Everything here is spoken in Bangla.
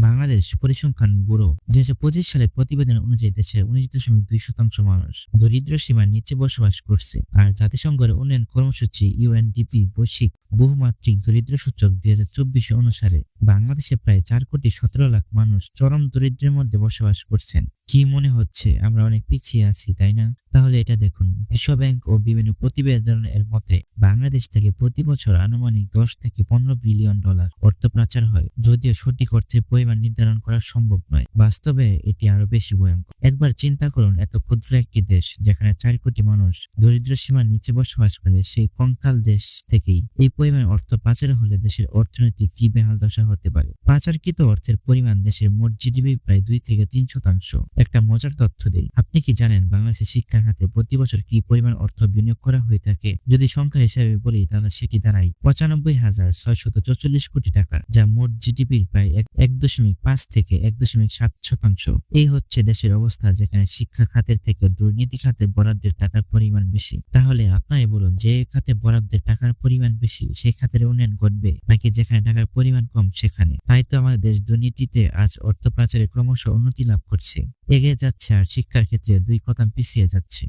বাংলাদেশ পরিসংখ্যান ব্যুরো দুই হাজার পঁচিশ সালের প্রতিবেদন অনুযায়ী দেশে উনিশ দশমিক দুই শতাংশ মানুষ দরিদ্র সীমার নিচে বসবাস করছে। আর জাতিসংঘের উন্নয়ন কর্মসূচি ইউএনডিপি বৈশ্বিক বহুমাত্রিক দরিদ্র সূচক দুই হাজার চব্বিশ অনুসারে বাংলাদেশে প্রায় চার কোটি সতেরো লাখ মানুষ চরম দরিদ্রের মধ্যে বসবাস করছেন। কি মনে হচ্ছে? আমরা অনেক পিছিয়ে আছি, তাই না? তাহলে এটা দেখুন, বিশ্ব ব্যাংক ও বিভিন্ন প্রতিবেদনের মতে, বাংলাদেশ থেকে প্রতি বছর আনুমানিক দশ থেকে পনেরো বিলিয়ন ডলার অর্থ পাচার হয়, যদিও সঠিক অর্থের পরিমাণ নির্ধারণ করা সম্ভব নয়। বাস্তবে এটি আরও বেশি ভয়ঙ্কর। একবার চিন্তা করুন, এত ক্ষুদ্র একটি দেশ, যেখানে চার কোটি মানুষ দরিদ্র সীমার নিচে বসবাস করে, সেই কঙ্কাল দেশ থেকেই এই পরিমাণ অর্থ পাচার হলে দেশের অর্থনীতি কি বেহাল দশা হতে পারে? পাচারকৃত অর্থের পরিমাণ দেশের মোট জিডিপি প্রায় দুই থেকে তিন শতাংশ। একটা মজার তথ্য দেই। আপনি কি জানেন বাংলাদেশের শিক্ষা খাতে প্রতি বছর কি পরিমাণ অর্থ বিনিয়োগ করা হয়ে থাকে? যদি সংখ্যা হিসাবে বলি, তাহলে সেটি দাঁড়ায় পঁচানব্বই হাজার ছয়শত চৌচল্লিশ কোটি টাকা, যা মোট জিডিপির প্রায় এক- দশমিক পাঁচ থেকে এক দশমিক সাত শতাংশ। এই হচ্ছে দেশের অবস্থা, যেখানে শিক্ষা খাতের থেকে দুর্নীতি খাতের বরাদ্দের টাকার পরিমাণ বেশি। তাহলে আপনারাই বলুন, যে খাতে বরাদ্দের টাকার পরিমাণ বেশি সেই খাতের উন্নয়ন ঘটবে নাকি যেখানে টাকার পরিমাণ কম সেখানে? তাই তো আমাদের দেশ দুর্নীতিতে আজ অর্থ পাচারে ক্রমশ উন্নতি লাভ করছে। এগিয়ে যাচ্ছে আর শিক্ষার ক্ষেত্রে দুই কথা পিছিয়ে যাচ্ছে।